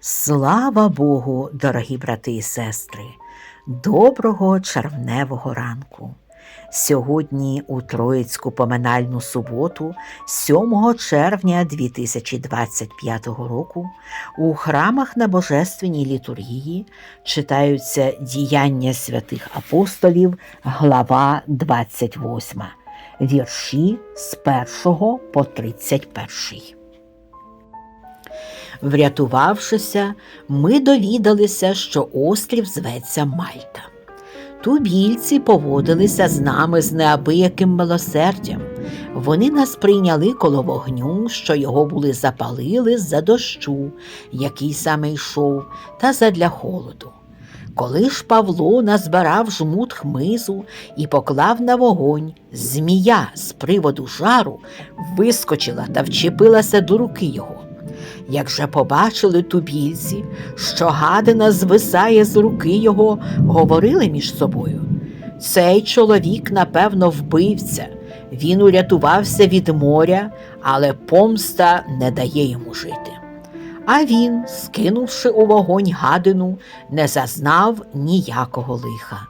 Слава Богу, дорогі брати і сестри, доброго червневого ранку. Сьогодні у Троїцьку поминальну суботу, 7 червня 2025 року, у храмах на Божественній літургії читаються діяння святих апостолів, глава 28, вірші з 1 по 31. Врятувавшися, ми довідалися, що острів зветься Мальта. Тубільці поводилися з нами з неабияким милосердям. Вони нас прийняли коло вогню, що його були запалили за дощу, який саме йшов, та задля холоду. Коли ж Павло назбирав жмут хмизу і поклав на вогонь, змія з приводу жару вискочила та вчепилася до руки його. Як же побачили тубільці, що гадина звисає з руки його, говорили між собою. Цей чоловік, напевно, вбивця. Він урятувався від моря, але помста не дає йому жити. А він, скинувши у вогонь гадину, не зазнав ніякого лиха.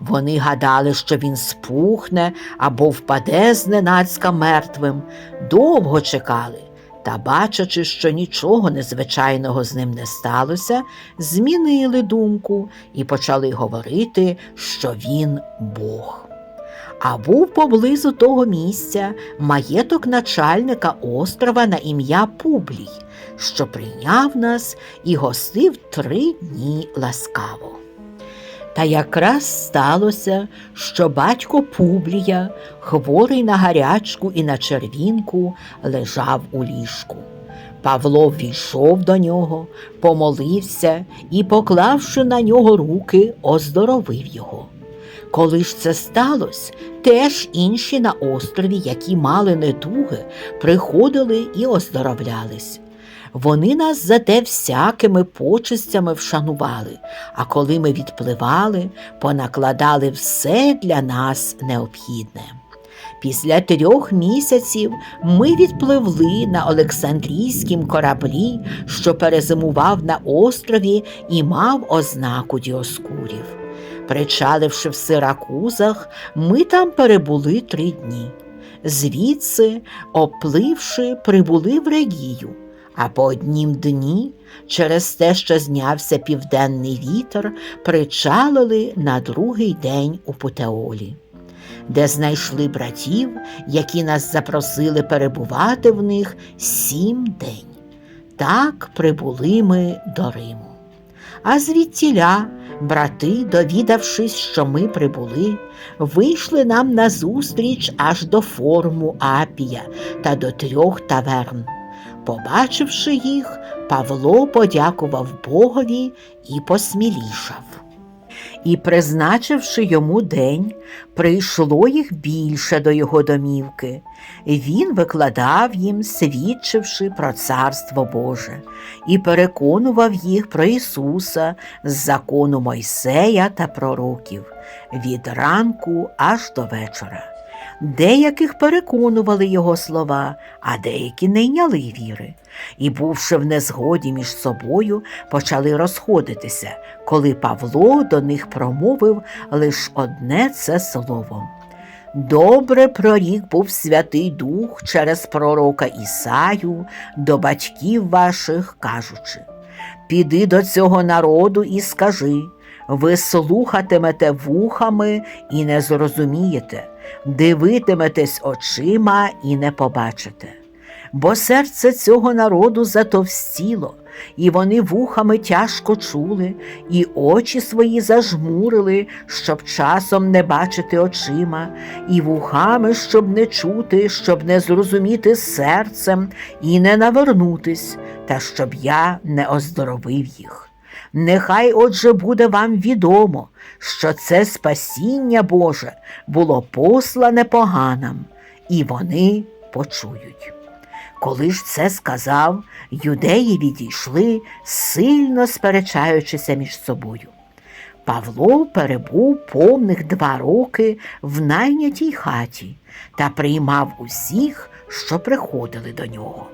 Вони гадали, що він спухне або впаде зненацька мертвим, довго чекали. Та, бачачи, що нічого незвичайного з ним не сталося, змінили думку і почали говорити, що він Бог. А був поблизу того місця маєток начальника острова на ім'я Публій, що прийняв нас і гостив три дні ласкаво. Та якраз сталося, що батько Публія, хворий на гарячку і на червінку, лежав у ліжку. Павло ввійшов до нього, помолився і, поклавши на нього руки, оздоровив його. Коли ж це сталося, теж інші на острові, які мали недуги, приходили і оздоровлялись. Вони нас зате всякими почестями вшанували, а коли ми відпливали, понакладали все для нас необхідне. Після трьох місяців ми відпливли на Олександрійськім кораблі, що перезимував на острові і мав ознаку діоскурів. Причаливши в Сиракузах, ми там перебули три дні. Звідси, опливши, прибули в Регію. А по однім дні, через те, що знявся південний вітер, причалили на другий день у Путеолі, де знайшли братів, які нас запросили перебувати в них сім день. Так прибули ми до Риму. А звідтіля брати, довідавшись, що ми прибули, вийшли нам назустріч аж до форму Апія та до трьох таверн. Побачивши їх, Павло подякував Богові і посмілішав. І, призначивши йому день, прийшло їх більше до його домівки. Він викладав їм, свідчивши про Царство Боже, і переконував їх про Ісуса з закону Мойсея та пророків від ранку аж до вечора. Деяких переконували його слова, а деякі не йняли віри. І, бувши в незгоді між собою, почали розходитися, коли Павло до них промовив лише одне це слово. Добре прорік був Святий Дух через пророка Ісаю до батьків ваших, кажучи Піди до цього народу і скажи ви слухатимете вухами і не зрозумієте, дивитиметесь очима і не побачите. Бо серце цього народу затовстіло, і вони вухами тяжко чули, і очі свої зажмурили, щоб часом не бачити очима, і вухами, щоб не чути, щоб не зрозуміти серцем і не навернутись, та щоб я не оздоровив їх. Нехай отже буде вам відомо, що це спасіння Боже було послане поганам, і вони почують. Коли ж це сказав, юдеї відійшли, сильно сперечаючися між собою. Павло перебув повних два роки в найнятій хаті та приймав усіх, що приходили до нього.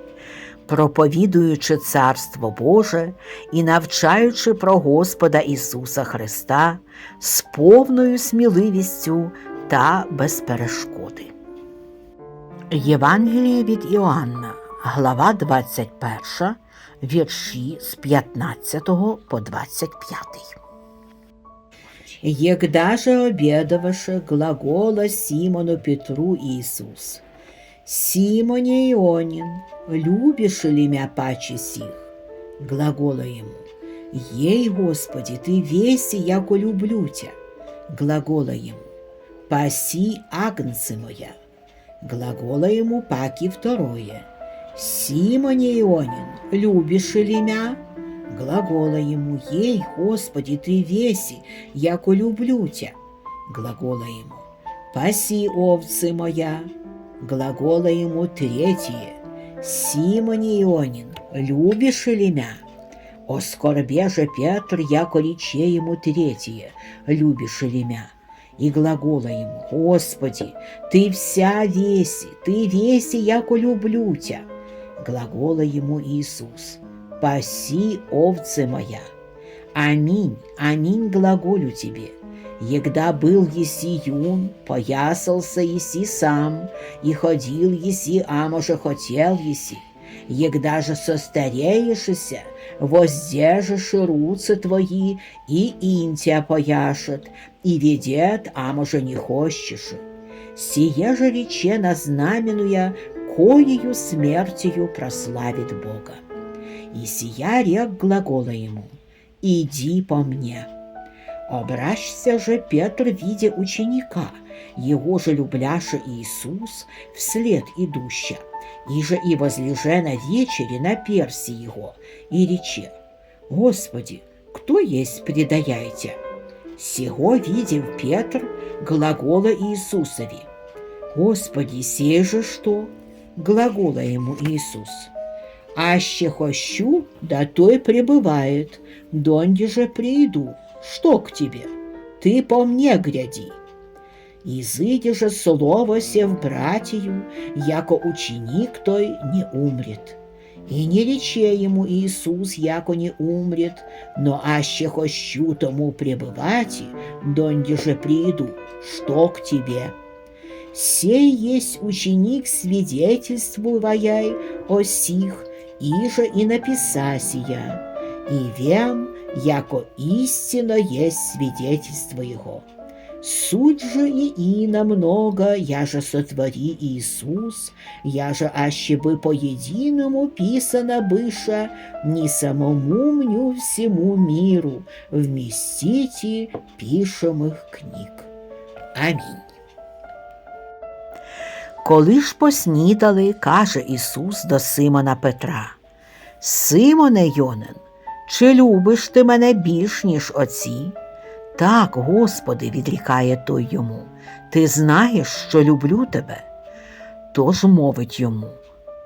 Проповідуючи Царство Боже і навчаючи про Господа Ісуса Христа з повною сміливістю та без перешкоди. Євангеліє від Іоанна, глава 21, вірші з 15 по 25. Егда же обедоваше глагола Симону Петру Иисус. Симоне Ионин, любишь ли мя паче сих? Глагола ему. Ей, Господи, ты веси, яко люблю тебя. Глагола ему. Паси агнцы моя. Глагола ему паки второе. Симоне Ионин, любишь ли мя? Глагола ему, ей, Господи, ты веси, яко люблю тебя. Глагола ему, паси овцы моя. Глагола ему третье, Симоне Ионин, любишь ли мя? О скорбе же Петр, яко рече ему третье, любишь ли мя? И глагола ему, Господи, ты вся веси, ты веси, яко люблю тебя. Глагола ему Иисус, паси овцы моя. Аминь, аминь глаголю тебе. Егда был еси юн, поясался еси сам, и ходил еси, а може хотел еси. Егда же состареешься, воздержишь руцы твои, и ин тебя пояшет, и ведет, а може не хочешь. Сие же рече на знаменуя, коею смертью прославит Бога. И сия рек глагола ему, «Иди по мне». Обращся же Петр, видя ученика, его же любляша Иисус, вслед идуща, и же и возлеже на вечере на перси его, и рече, «Господи, кто есть предаяйте?» Сего видел Петр глагола Иисусови. «Господи, сей же что?» Глагола ему Иисус. «Аще хощу, да той пребывает, донде же прииду, что к тебе? Ты по мне гряди». Изыди же слово сев братью, яко ученик той не умрет. И не рече ему Иисус, яко не умрет, но аще хощу тому пребывати, донде же прииду, что к тебе? Сей есть ученик, свидетельствуя о сих, и написаси я, и вем, яко истинно есть свидетельство его. Суть же и ина много, я же сотвори Иисус, я же аще бы по единому писано быша, не самому мню всему миру вместите пишемых книг. Амінь. Коли ж поснідали, каже Ісус до Симона Петра: Симоне Йонин, чи любиш ти мене більш, ніж оці? Так, Господи, відрікає той йому, ти знаєш, що люблю тебе. Тож мовить йому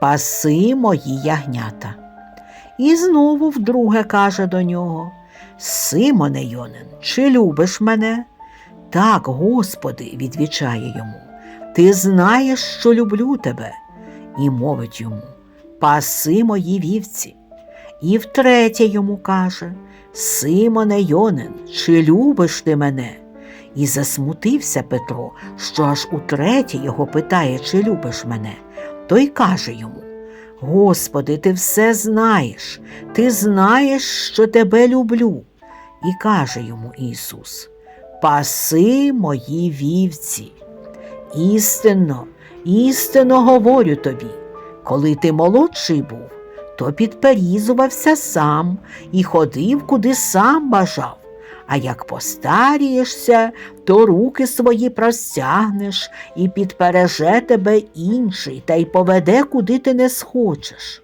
Паси мої ягнята. І знову вдруге каже до нього Симоне Йонин, чи любиш мене? Так, Господи, відвічає йому, ти знаєш, що люблю тебе, і мовить йому Паси мої вівці. І втретє йому каже Симоне Йонин, чи любиш ти мене? І засмутився Петро, що аж утретє його питає, чи любиш мене. Той каже йому Господи, ти все знаєш, ти знаєш, що тебе люблю. І каже йому Ісус Паси мої вівці. Істинно, істинно говорю тобі, коли ти молодший був, то підперізувався сам і ходив, куди сам бажав. А як постарієшся, то руки свої простягнеш і підпереже тебе інший та й поведе, куди ти не схочеш.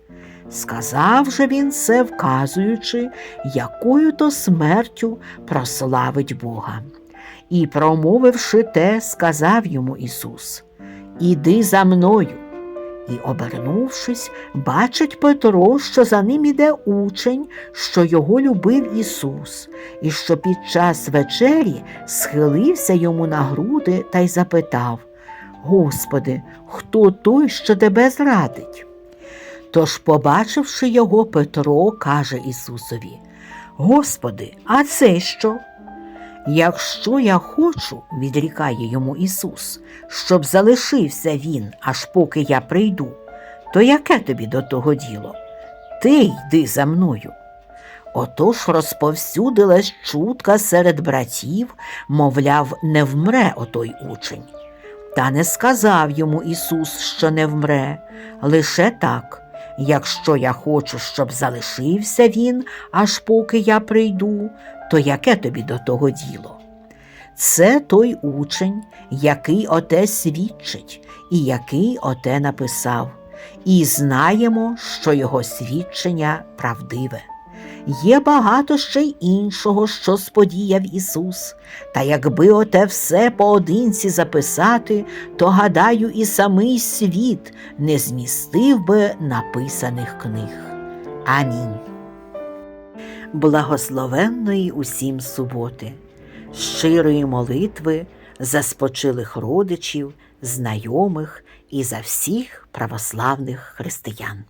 Сказав же він це, вказуючи, якою то смертю прославить Бога. І, промовивши те, сказав йому Ісус Іди за мною. І, обернувшись, бачить Петро, що за ним іде учень, що його любив Ісус, і що під час вечері схилився йому на груди та й запитав Господи, хто той, що тебе зрадить? Тож, побачивши його, Петро каже Ісусові: Господи, а це що? Якщо я хочу, відрікає йому Ісус, щоб залишився він, аж поки я прийду, то яке тобі до того діло? Ти йди за мною. Отож розповсюдилась чутка серед братів, мовляв, не вмре отой учень. Та не сказав йому Ісус, що не вмре, лише так. Якщо я хочу, щоб залишився він, аж поки я прийду, то яке тобі до того діло? Це той учень, який оте свідчить, і який оте написав, і знаємо, що його свідчення правдиве. Є багато ще й іншого, що сподіяв Ісус, та якби оте все поодинці записати, то, гадаю, і самий світ не змістив би написаних книг. Амінь. Благословенної усім суботи, щирої молитви за спочилих родичів, знайомих і за всіх православних християн.